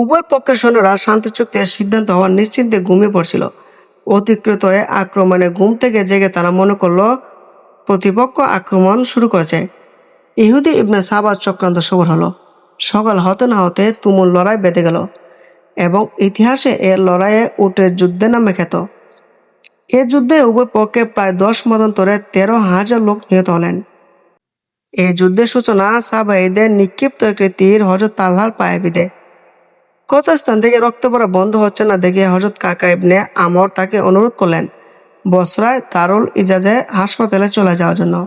উভয় পক্ষের সৈন্যরা শান্তি চুক্তির সিদ্ধান্ত হওয়ার নিশ্চিন্তে ঘুমিয়ে পড়ছিল। অতিকৃত হয়ে আক্রমণে ঘুম থেকে জেগে তারা মনে করল, প্রতিপক্ষ আক্রমণ শুরু করেছে। ইহুদি ইবনে সাবাদ চক্রান্ত সবর হলো। সকাল হতে না হতে তুমুল লড়াই বেঁধে গেল এবং ইতিহাসে এর লড়াইয়ে উঠে যুদ্ধে নামে খেত এ যুদ্ধে উভয় পক্ষে প্রায় দশ মতান্তরে তেরো হাজার লোক নিহত হলেন। এই যুদ্ধের সূচনা সাবাইদের নিক্ষিপ্ত একটি তীর হজরত তাল্লার পায়ে বিদে কত স্থান থেকে রক্ত পড়া বন্ধ হচ্ছে না দেখে হজরত কাকা ইবনে আমর তাকে অনুরোধ করলেন, বসরায় তারুল ইজাজে হাসপাতালে চলে যাওয়ার জন্য।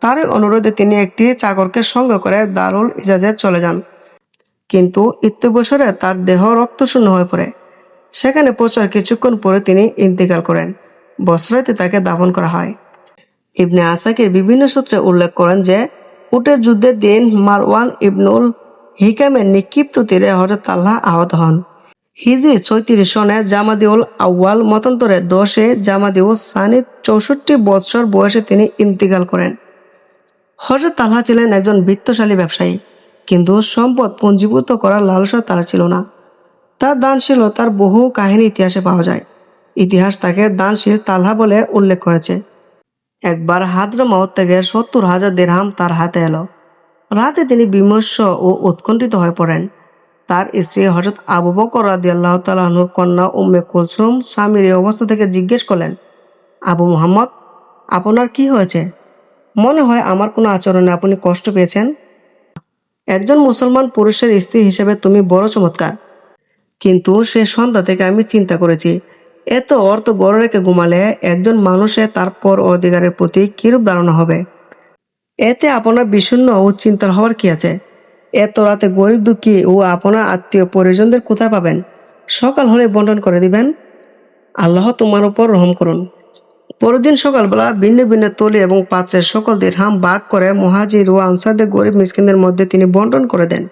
তারই অনুরোধে তিনি একটি চাকরকে সঙ্গে করে দারুল ইজাজে চলে যান। কিন্তু ইত্যবসরে তার দেহ রক্তশূন্য হয়ে পড়ে। সেখানে পৌঁছার কিছুক্ষণ পরে তিনি ইন্তেকাল করেন। বসরাইতে তাকে দাফন করা হয়। ইবনে আসাকির বিভিন্ন সূত্রে উল্লেখ করেন যে, উটের যুদ্ধের দিন মারওয়ান ইবনুল হিকামের নিক্ষিপ্ত তীরে হজরত আল্লাহ আহত হন। হিজি ছয়ত্রিশ সনে জামাদিউল আউয়াল মতান্তরে দশে জামাদিউল সানি চৌষট্টি বৎসর বয়সে তিনি ইন্তিকাল করেন। হজরত তাল্লাহ ছিলেন একজন বৃত্তশালী ব্যবসায়ী, কিন্তু সম্পদ পুঞ্জীভূত করার লালসা তার ছিল না। তার দানশীলতার বহু কাহিনী ইতিহাসে পাওয়া যায়। ইতিহাস তাকে দানশীল তালহা বলে উল্লেখ করেছে। একবার হাদ্রমাউত থেকে সত্তর হাজার দেড়হাম তার হাতে এলো। রাতে তিনি বিমর্ষ ও উৎকণ্ঠিত হয়ে পড়েন। তার স্ত্রী হজরত আবু বকর রাদি আল্লাহ তালাহনুর কন্যা উম্মে কুলসুম স্বামীর এই অবস্থা থেকে জিজ্ঞেস করলেন, আবু মোহাম্মদ, আপনার কি হয়েছে? মনে হয় আমার কোনো আচরণে আপনি কষ্ট পেয়েছেন। একজন মুসলমান পুরুষের স্ত্রী হিসেবে তুমি বড় চমৎকার। কিন্তু সে সন্ধ্যা থেকে আমি চিন্তা করেছি, এত অর্থ গড়ে রেখে ঘুমালে একজন মানুষের তার পর অধিকারের প্রতি কিরূপ ধারণা হবে? এতে আপনার বিষণ্ণ ও চিন্তার হওয়ার কি আছে? এত রাতে গরিব দুঃখী ও আপনার আত্মীয় পরিজনদের কোথায় পাবেন? সকাল হলে বন্টন করে দিবেন। আল্লাহ তোমার উপর রহম করুন। পরদিন সকালবেলা ভিন্ন ভিন্ন তলি এবং পাত্রের সকল হাম বাগ করে মহাজির ও আনসারদের গরিব মিসকিনদের মধ্যে তিনি বন্টন করে দেন।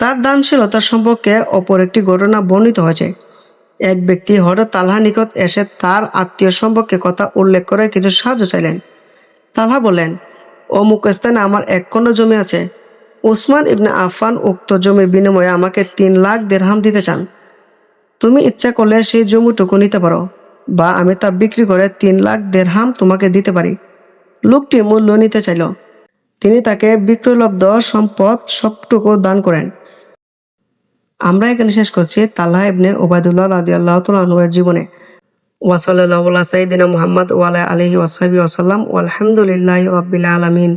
তার দানশীলতা সম্পর্কে অপর একটি ঘটনা বর্ণিত হয়েছে। এক ব্যক্তি হঠাৎ তালহা নিকট এসে তার আত্মীয় সম্পর্কে কথা উল্লেখ করে কিছু সাহায্য চাইলেন। তালহা বললেন অমুক স্থানে আমার এক কোন জমি আছে। ওসমান ইবনে আফান উক্ত জমির বিনিময়ে আমাকে তিন লাখ দেড়হাম দিতে চান। তুমি ইচ্ছা করলে সেই জমিটুকু নিতে পারো বা আমি তা বিক্রি করে তিন লাখ দেড়হাম তোমাকে দিতে পারি। লোকটি মূল্য নিতে চাইল। তিনি তাকে বিক্রয়লব্ধ সম্পদ সবটুকু দান করেন। আমরা এখানে শেষ করছি তাল্লাহ ইবনে ওবায়দুল্লাহ রাদি আল্লাহ তালের জীবনে। ওয়াসাল্লাহ সাইদিনা মোহাম্মদ ওয়ালা আলহি ওয়াসাবি ওয়াসাল্লাম আলহামদুলিল্লাহ রবিল আলমিন।